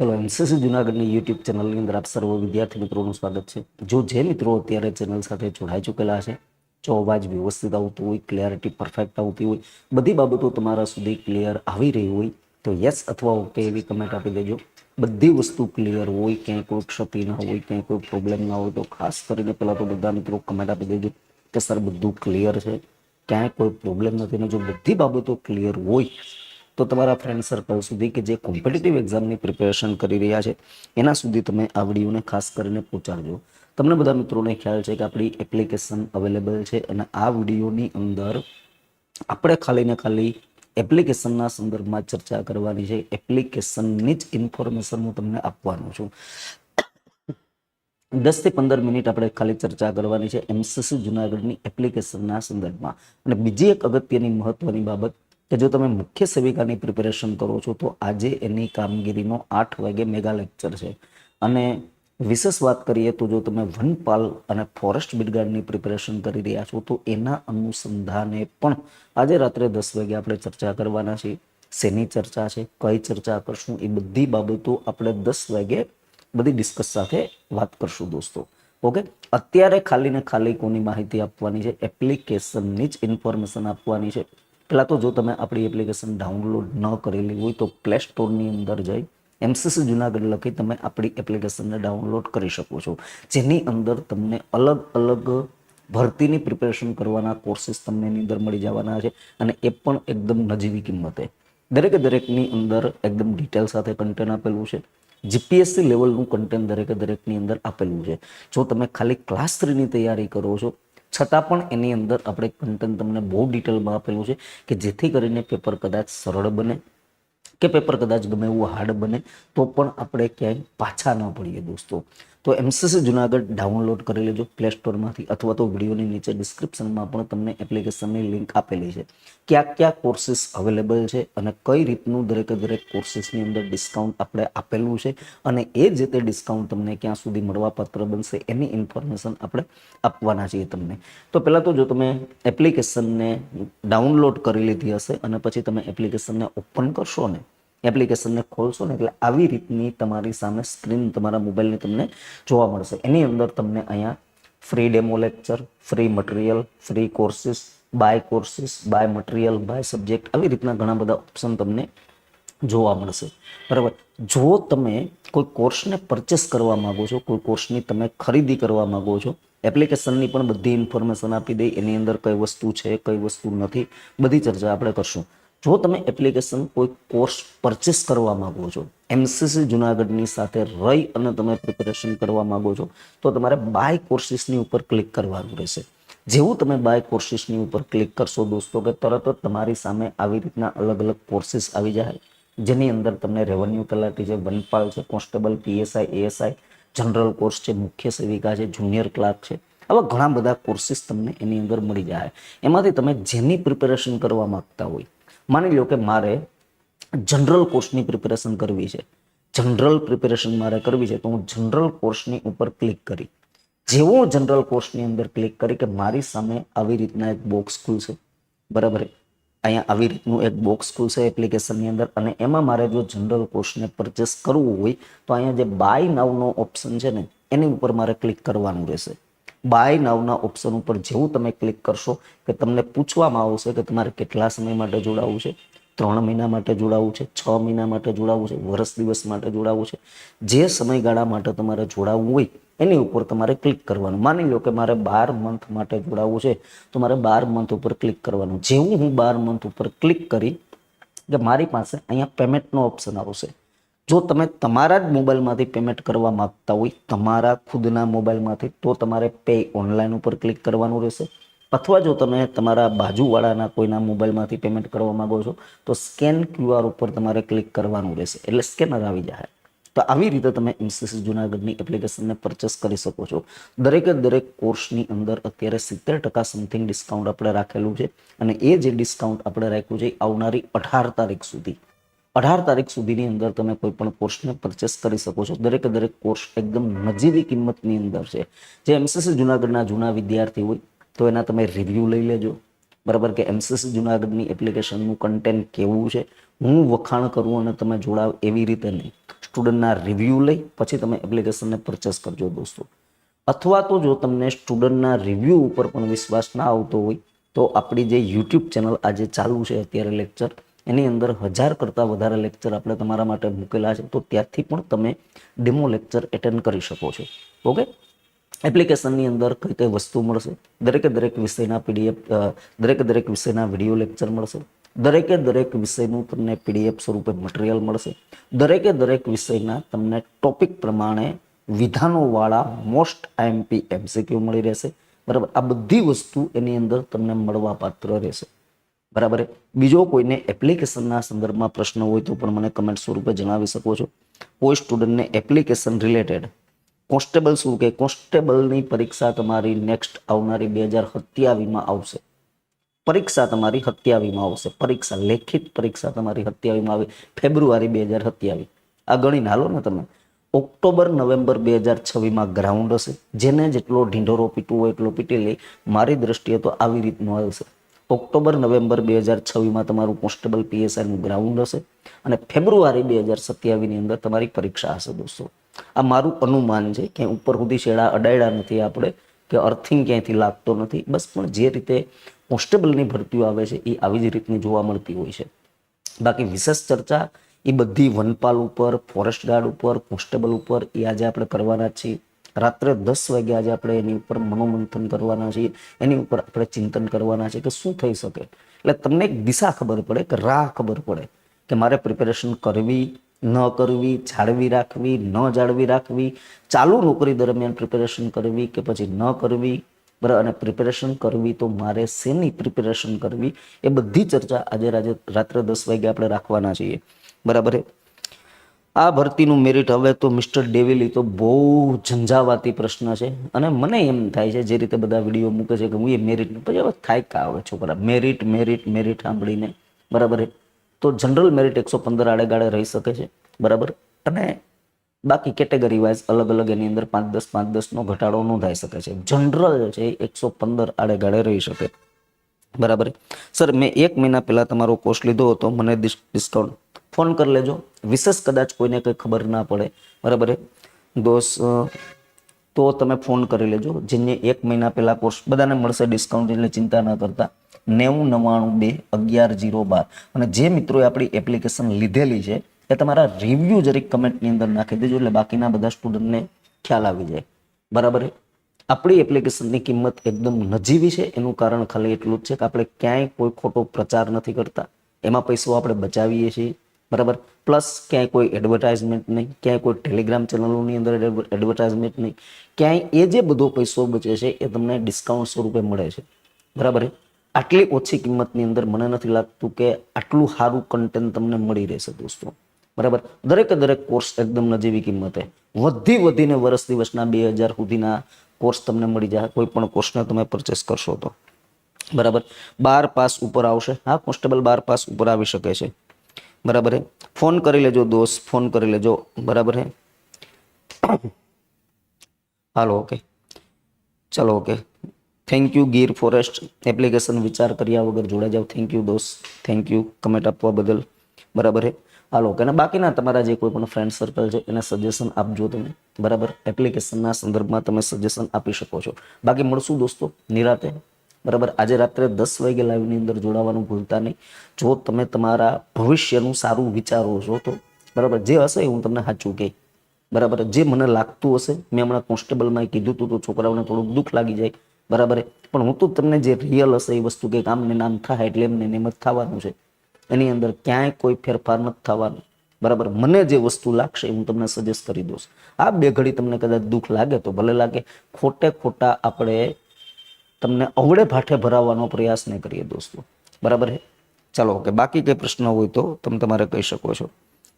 ચલો એનસીસી જુનાગઢની યુટ્યુબ ચેનલની અંદર આપ સર્વ વિદ્યાર્થી મિત્રોનું સ્વાગત છે. જો જે મિત્રો અત્યારે ચેનલ સાથે જોડાઈ ચૂકેલા છે, જો અવાજ વ્યવસ્થિત આવતો હોય ક્લિયરિટી પરફેક્ટ આવતી હોય, બધી બાબતો તમારા સુધી ક્લિયર આવી રહી હોય, તો યસ અથવા ઓકે એવી કમેન્ટ આપી દેજો. બધી વસ્તુ ક્લિયર હોય, ક્યાંય કોઈ ક્ષતિ ના હોય, ક્યાંય કોઈ પ્રોબ્લેમ ના હોય, તો ખાસ કરીને પહેલાં તો બધા મિત્રો કમેન્ટ આપી દેજો કે, સર, બધું ક્લિયર છે? ક્યાંય કોઈ પ્રોબ્લેમ નથી ને જો બધી બાબતો ક્લિયર હોય તો તમારા ફ્રેન્ડ સર્કલ સુધી કે જે કોમ્પિટિટિવ એક્ઝામની પ્રિપેરેશન કરી રહ્યા છે, એના સુધી તમે આ વિડીયોને ખાસ કરીને પહોંચાડજો. તમને બધા મિત્રોને ખ્યાલ છે કે આપણી એપ્લિકેશન અવેલેબલ છે અને આ વિડીયોની અંદર આપણે ખાલી ને ખાલી એપ્લિકેશનના સંદર્ભમાં ચર્ચા કરવાની છે. એપ્લિકેશનની જ ઇન્ફોર્મેશન હું તમને આપવાનો છું. દસથી પંદર મિનિટ આપણે ખાલી ચર્ચા કરવાની છે એમસીસી જુનાગઢની એપ્લિકેશનના સંદર્ભમાં. અને બીજી એક અગત્યની મહત્વની બાબત કે જો તમે મુખ્ય સેવિકાની પ્રિપેરેશન કરો છો, તો આજે એની કામગીરીનો આઠ વાગે મેગા લેક્ચર છે. અને વિશેષ વાત કરીએ તો જો તમે વનપાલ અને ફોરેસ્ટ બિડગાર્ડની પ્રિપેરેશન કરી રહ્યા છો, તો એના અનુસંધાને પણ આજે રાત્રે દસ વાગે આપણે ચર્ચા કરવાના છીએ. શેની ચર્ચા છે, કઈ ચર્ચા કરશું, એ બધી બાબતો આપણે દસ વાગે બધી ડિસ્કસ સાથે વાત કરશું દોસ્તો. ઓકે? અત્યારે ખાલી ને ખાલી કોની માહિતી આપવાની છે? એપ્લિકેશનની જ ઇન્ફોર્મેશન આપવાની છે. પહેલાં તો જો તમે આપણી એપ્લિકેશન ડાઉનલોડ ન કરેલી હોય તો પ્લે સ્ટોરની અંદર જઈ એમસીસી જુનાગઢ લખી તમે આપણી એપ્લિકેશનને ડાઉનલોડ કરી શકો છો. જેની અંદર તમને અલગ અલગ ભરતીની પ્રિપેરેશન કરવાના કોર્સીસ તમને એની અંદર મળી જવાના છે અને એ પણ એકદમ નજીવી કિંમતે. દરેકે દરેકની અંદર એકદમ ડિટેલ સાથે કન્ટેન્ટ આપેલું છે. જીપીએસસી લેવલનું કન્ટેન્ટ દરેકે દરેકની અંદર આપેલું છે. જો તમે ખાલી ક્લાસ થ્રીની તૈયારી કરો છો છતાં પણ એની અંદર આપણે કન્ટેન્ટ તમને બહુ ડિટેલમાં આપેલું છે કે જેથી કરીને પેપર કદાચ સરળ બને કે પેપર કદાચ ગમે એવું હાર્ડ બને, તો પણ આપણે ક્યાંય પાછા ન પડીએ દોસ્તો. તો એમસીસી જુનાગઢ ડાઉનલોડ કરી લેજો પ્લે સ્ટોરમાંથી અથવા તો વિડીયોની નીચે ડિસ્ક્રિપ્શનમાં પણ તમને એપ્લિકેશનની લિંક આપેલી છે. કયા કયા કોર્સીસ અવેલેબલ છે અને કઈ રીતનું દરેકે દરેક કોર્સીસની અંદર ડિસ્કાઉન્ટ આપણે આપેલું છે અને એ જે તે ડિસ્કાઉન્ટ તમને ક્યાં સુધી મળવાપાત્ર બનશે એની ઇન્ફોર્મેશન આપણે આપવાના છીએ તમને. તો પહેલાં તો જો તમે એપ્લિકેશનને ડાઉનલોડ કરી લીધી હશે અને પછી તમે એપ્લિકેશનને ઓપન કરશો ને એપ્લિકેશનને ખોલશો ને એટલે આવી રીતની તમારી સામે સ્ક્રીન તમારા મોબાઈલની તમને જોવા મળશે. એની અંદર તમને અહીંયા free demo lecture free material free courses by courses by material by subject આવી રીતના ઘણા બધા ઓપ્શન તમને જોવા મળશે. બરાબર? જો તમે કોઈ કોર્સને પરચેસ કરવા માંગો છો, કોઈ કોર્સની તમે ખરીદી કરવા માંગો છો, એપ્લિકેશનની પણ બધી ઇન્ફોર્મેશન આપી દઈ એની અંદર કઈ વસ્તુ છે, કઈ વસ્તુ નથી, બધી ચર્ચા આપણે કરશું. જો તમે એપ્લિકેશન કોઈ કોર્સ પરચેસ કરવા માંગો છો એમસીસી જુનાગઢની સાથે રહી અને તમે પ્રિપેરેશન કરવા માંગો છો, તો તમારે બાય કોર્સીસની ઉપર ક્લિક કરવાનું રહેશે. જેવું તમે બાય કોર્સીસની ઉપર ક્લિક કરશો દોસ્તો, કે તરત જ તમારી સામે આવી રીતના અલગ અલગ કોર્સીસ આવી જાય. જેની અંદર તમને રેવન્યુ તલાટી છે, વનપાલ છે, constable PSI ASI general course છે, મુખ્ય સેવિકા છે, જુનિયર ક્લાર્ક છે. આવા ઘણા બધા કોર્સીસ તમને એની અંદર મળી જાય. એમાંથી તમે જેની પ્રિપેરેશન કરવા માંગતા હોય માની લો કે મારે જનરલ કોર્સની પ્રિપેરેશન કરવી છે. જનરલ પ્રિપેરેશન મારે કરવી છે તો હું જનરલ કોર્સની ઉપર ક્લિક કરી. જેવો જનરલ કોર્સની અંદર ક્લિક કરી કે મારી સામે આવી રીતના એક બોક્સ ખુલશે. બરાબર અહીંયા આવી રીતનું એક બોક્સ ખુલશે એપ્લિકેશનની અંદર અને એમાં મારે જો જનરલ કોર્સને પરચેસ કરવું હોય તો અહીંયા જે બાય નાવનો ઓપ્શન છે ને, એની ઉપર મારે ક્લિક કરવાનું રહેશે. બાય નાવના ઓપ્શન ઉપર જેવું તમે ક્લિક કરશો કે તમને પૂછવામાં આવશે કે તમારે કેટલા સમય માટે જોડાવવું છે? ત્રણ મહિના માટે જોડાવવું છે? છ મહિના માટે જોડાવવું છે? વર્ષ દિવસ માટે જોડાવવું છે? જે સમયગાળા માટે તમારે જોડાવવું હોય, એની ઉપર તમારે ક્લિક કરવાનું. માની લો કે મારે બાર મંથ માટે જોડાવવું છે, તો મારે બાર મંથ ઉપર ક્લિક કરવાનું. જેવું હું બાર મંથ ઉપર ક્લિક કરી, કે મારી પાસે અહીંયા પેમેન્ટનો ઓપ્શન આવશે. જો તમે તમારા જ મોબાઈલમાંથી પેમેન્ટ કરવા માગતા હોય, તમારા ખુદના મોબાઈલમાંથી, તો તમારે પે ઓનલાઈન ઉપર ક્લિક કરવાનું રહેશે. અથવા જો તમે તમારા બાજુવાળાના કોઈના મોબાઈલમાંથી પેમેન્ટ કરવા માંગો છો, તો સ્કેન ક્યુઆર ઉપર તમારે ક્લિક કરવાનું રહેશે. એટલે સ્કેનર આવી જાય. તો આવી રીતે તમે એમસીસી જુનાગઢની એપ્લિકેશનને પરચેસ કરી શકો છો. દરેકે દરેક કોર્સની અંદર અત્યારે સિત્તેર ટકા સમથિંગ ડિસ્કાઉન્ટ આપણે રાખેલું છે. અને એ જે ડિસ્કાઉન્ટ આપણે રાખ્યું છે આવનારી અઢાર તારીખ સુધી. અઢાર તારીખ સુધીની અંદર તમે કોઈ પણ કોર્સને પરચેસ કરી શકો છો. દરેકે દરેક કોર્સ એકદમ નજીવી કિંમતની અંદર છે. જે એમસીસી જુનાગઢના જૂના વિદ્યાર્થી હોય તો એના તમે રિવ્યૂ લઈ લેજો. બરાબર કે એમસીસી જુનાગઢની એપ્લિકેશનનું કન્ટેન્ટ કેવું છે? હું વખાણ કરું અને તમે જોડાવ એવી રીતે નહીં. સ્ટુડન્ટના રિવ્યૂ લઈ, પછી તમે એપ્લિકેશનને પરચેસ કરજો દોસ્તો. અથવા તો જો તમને સ્ટુડન્ટના રિવ્યૂ ઉપર પણ વિશ્વાસ ના આવતો હોય, તો આપણી જે યુટ્યુબ ચેનલ આજે ચાલુ છે અત્યારે લેક્ચર એની અંદર હજાર કરતાં વધારે લેક્ચર આપણે તમારા માટે મૂકેલા છે. તો ત્યાંથી પણ તમે ડેમો લેક્ચર એટેન્ડ કરી શકો છો. ઓકે એપ્લિકેશનની અંદર કઈ કઈ વસ્તુ મળશે? દરેકે દરેક વિષયના પીડીએફ દરેકે દરેક વિષયના વીડિયો લેક્ચર મળશે. દરેકે દરેક વિષયનું તમને પીડીએફ સ્વરૂપે મટીરિયલ મળશે. દરેકે દરેક વિષયના તમને ટોપિક પ્રમાણે વિધાનોવાળા મોસ્ટ આઈએમપી એમસીક્યુ મળી રહેશે. બરાબર? આ બધી વસ્તુ એની અંદર તમને મળવા પાત્ર રહેશે. બરાબર બીજો કોઈને એપ્લિકેશનના સંદર્ભમાં પ્રશ્ન હોય તો પણ મને કમેન્ટ સ્વરૂપે જણાવી શકો છો. કોઈ સ્ટુડન્ટને એપ્લિકેશન રિલેટેડ કોન્સ્ટેબલ શું કે કોન્સ્ટેબલની પરીક્ષા તમારી નેક્સ્ટ આવનારી બે હજાર સત્યાવીસમાં આવશે. પરીક્ષા તમારી સત્યાવીસમાં આવશે. પરીક્ષા, લેખિત પરીક્ષા તમારી સત્યાવીસમાં આવે ફેબ્રુઆરી બે હજાર સત્યાવીસ. આ ગણીને હાલો ને તમે. ઓક્ટોબર, નવેમ્બર બે હજાર છવ્વીસમાં ગ્રાઉન્ડ હશે. જેને જેટલો ઢીંઢોરો પીટવો હોય એટલો પીટી લે. મારી દ્રષ્ટિએ તો આવી રીતનું આવશે. ઓક્ટોબર, નવેમ્બર બે હજાર છવ્વીસમાં તમારું કોન્સ્ટેબલ પીએસઆઈનું ગ્રાઉન્ડ હશે અને ફેબ્રુઆરી બે હજાર સત્યાવીસની અંદર તમારી પરીક્ષા હશે દોસ્તો. આ મારું અનુમાન છે કે ઉપર સુધી શેડા અડાયડા નથી આપણે, કે અર્થિંગ ક્યાંયથી લાગતો નથી. બસ પણ જે રીતે કોન્સ્ટેબલની ભરતીઓ આવે છે એ આવી જ રીતની જોવા મળતી હોય છે. બાકી વિશેષ ચર્ચા, એ બધી વનપાલ ઉપર, ફોરેસ્ટ ગાર્ડ ઉપર, કોન્સ્ટેબલ ઉપર, એ આજે આપણે કરવાના છીએ. રાત્રે દસ વાગ્યા આજે આપણે એની ઉપર મનોમંથન કરવાના છીએ, એની ઉપર આપણે ચિંતન કરવાના છે કે શું થઈ શકે. એટલે તમને એક દિશા ખબર પડે કે રાહ ખબર પડે કે મારે પ્રિપેરેશન કરવી, ન કરવી, જાળવી રાખવી, ન જાળવી રાખવી, ચાલુ નોકરી દરમિયાન પ્રિપેરેશન કરવી કે પછી ન કરવી? બરાબર અને પ્રિપેરેશન કરવી તો મારે શેની પ્રિપેરેશન કરવી? એ બધી ચર્ચા આજે રાત્રે દસ વાગે આપણે રાખવાના છીએ. બરાબર આ ભરતીનું મેરિટ હવે તો મિસ્ટર ડેવિલી તો બહુ ઝંઝાવાતી પ્રશ્ન છે. અને મને એમ થાય છે, જે રીતે બધા વીડિયો મૂકે છે કે હું એ મેરિટનું પછી હવે થાય કા આવે છોકરા? મેરિટ મેરિટ મેરિટ સાંભળીને. બરાબર તો જનરલ મેરિટ એકસો પંદર આડેગાળે રહી શકે છે. બરાબર? અને બાકી કેટેગરી વાઇઝ અલગ અલગ એની અંદર પાંચ દસ, પાંચ દસનો ઘટાડો નોંધાઈ શકે છે. જનરલ છે એકસો પંદર આડેગાળે રહી શકે. બરાબર? સર, મેં એક મહિના પહેલાં તમારો કોર્સ લીધો હતો, મને ડિસ્કાઉન્ટ ફોન કરી લેજો. વિશેષ કદાચ કોઈને કંઈ ખબર ના પડે. બરાબર દોસ્ત તો તમે ફોન કરી લેજો. જેને એક મહિના પહેલાં કોર્સ બધાને મળશે ડિસ્કાઉન્ટ એટલે ચિંતા ન કરતા. નેવું નવ્વાણું બે અગિયાર જીરો બાર. અને જે મિત્રોએ આપણી એપ્લિકેશન લીધેલી છે, એ તમારા રિવ્યૂ જરીક કમેન્ટની અંદર નાખી દેજો, એટલે બાકીના બધા સ્ટુડન્ટને ખ્યાલ આવી જાય. બરાબર આપણી એપ્લિકેશનની કિંમત એકદમ નજીવી છે. એનું કારણ ખાલી એટલું જ છે કે આપણે ક્યાંય કોઈ ખોટો પ્રચાર નથી કરતા. એમાં પૈસો આપણે બચાવીએ છીએ. બરાબર? પ્લસ ક્યાંય કોઈ એડવર્ટાઇઝમેન્ટ નહીં. ક્યાંય કોઈ ટેલિગ્રામ ચેનલોની અંદર એડવર્ટાઇઝમેન્ટ નહીં. ક્યાંય એ જે બધો પૈસો બચે છે એ તમને ડિસ્કાઉન્ટ સ્વરૂપે મળે છે. બરાબર આટલી ઓછી કિંમતની અંદર મને નથી લાગતું કે આટલું સારું કન્ટેન્ટ તમને મળી રહેશે દોસ્તો. બરાબર? દરેકે દરેક કોર્સ એકદમ નજીવી કિંમતે. વધી વધીને વર્ષ દિવસના બે હજાર સુધીના કોર્સ તમને મળી જાય, કોઈ પણ કોર્સને તમે પરચેસ કરશો તો. બરાબર? બાર પાસ ઉપર આવશે. હા કોન્સ્ટેબલ બાર પાસ ઉપર આવી શકે છે. બરાબર હે? ફોન કરી લેજો દોસ્ત, ફોન કરી લેજો. બરાબર હે? Hello, okay. ચલો, okay. Thank you Gir forest application વિચાર કર્યા વગર જોડાઈ જાઓ. થેન્ક યુ દોસ્ત. થેન્ક યુ કમેન્ટ આપવા બદલ. બરાબર હે? હાલો કે અને બાકીના તમારા જે કોઈ પણ ફ્રેન્ડ સર્કલ છે, એને સજેશન આપજો તમે. બરાબર? એપ્લિકેશનના સંદર્ભમાં તમે સજેશન આપી શકો છો. બાકી મળશું દોસ્તો, નિરાતે. બરાબર? આજે રાત્રે દસ વાગે લાઈવની અંદર જોડાવાનું ભૂલતા નહીં. જો તમે તમારા ભવિષ્યનું સારું વિચારો છો તો, બરાબર? જે હશે એ હું તમને સાચું કહી. બરાબર? જે મને લાગતું હશે, મેં હમણાં કોન્સ્ટેબલમાં કીધું હતું તો છોકરાઓને થોડુંક દુઃખ લાગી જાય. બરાબર? પણ હું તો તમને જે રિયલ હશે એ વસ્તુ કે કામને નામ થાય એટલે એમને એમ જ થવાનું છે. એની અંદર ક્યાંય કોઈ ફેરફાર નથી થવાનું. બરાબર? મને જે વસ્તુ લાગશે હું તમને સજેસ્ટ કરી દઉં આ બે ઘડી તમને કદાચ દુઃખ લાગે તો ભલે લાગે. ખોટે ખોટા આપણે તમને અવળે ભાઠે ભરાવવાનો પ્રયાસ નહીં કરીએ દોસ્તો. બરાબર છે ચાલો, ઓકે. બાકી કંઈ પ્રશ્ન હોય તો તમે તમારે કહી શકો છો.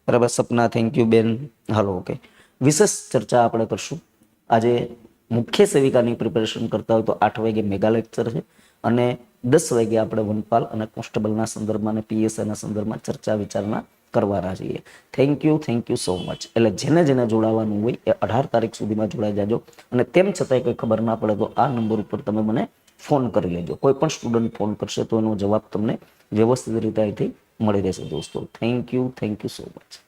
બરાબર? સપના થેન્ક યુ બેન. Hello, okay. વિશેષ ચર્ચા આપણે કરશું. આજે મુખ્ય સેવિકાની પ્રિપેરેશન કરતા હોય તો આઠ વાગે મેગા લેક્ચર છે. અને દસ વાગે આપણે વનપાલ અને કોન્સ્ટેબલના સંદર્ભમાં અને પીએસઆઈના સંદર્ભમાં ચર્ચા વિચારણા કરવાના છીએ. Thank you thank you so much એટલે જેને જેને જોડાવાનું હોય એ અઢાર તારીખ સુધીમાં જોડાઈ જાજો. અને તેમ છતાંય કંઈ ખબર ના પડે તો આ નંબર ઉપર તમે મને ફોન કરી લેજો. કોઈ પણ સ્ટુડન્ટ ફોન કરશે તો એનો જવાબ તમને વ્યવસ્થિત રીતે અહીંથી મળી રહેશે દોસ્તો. Thank you thank you so much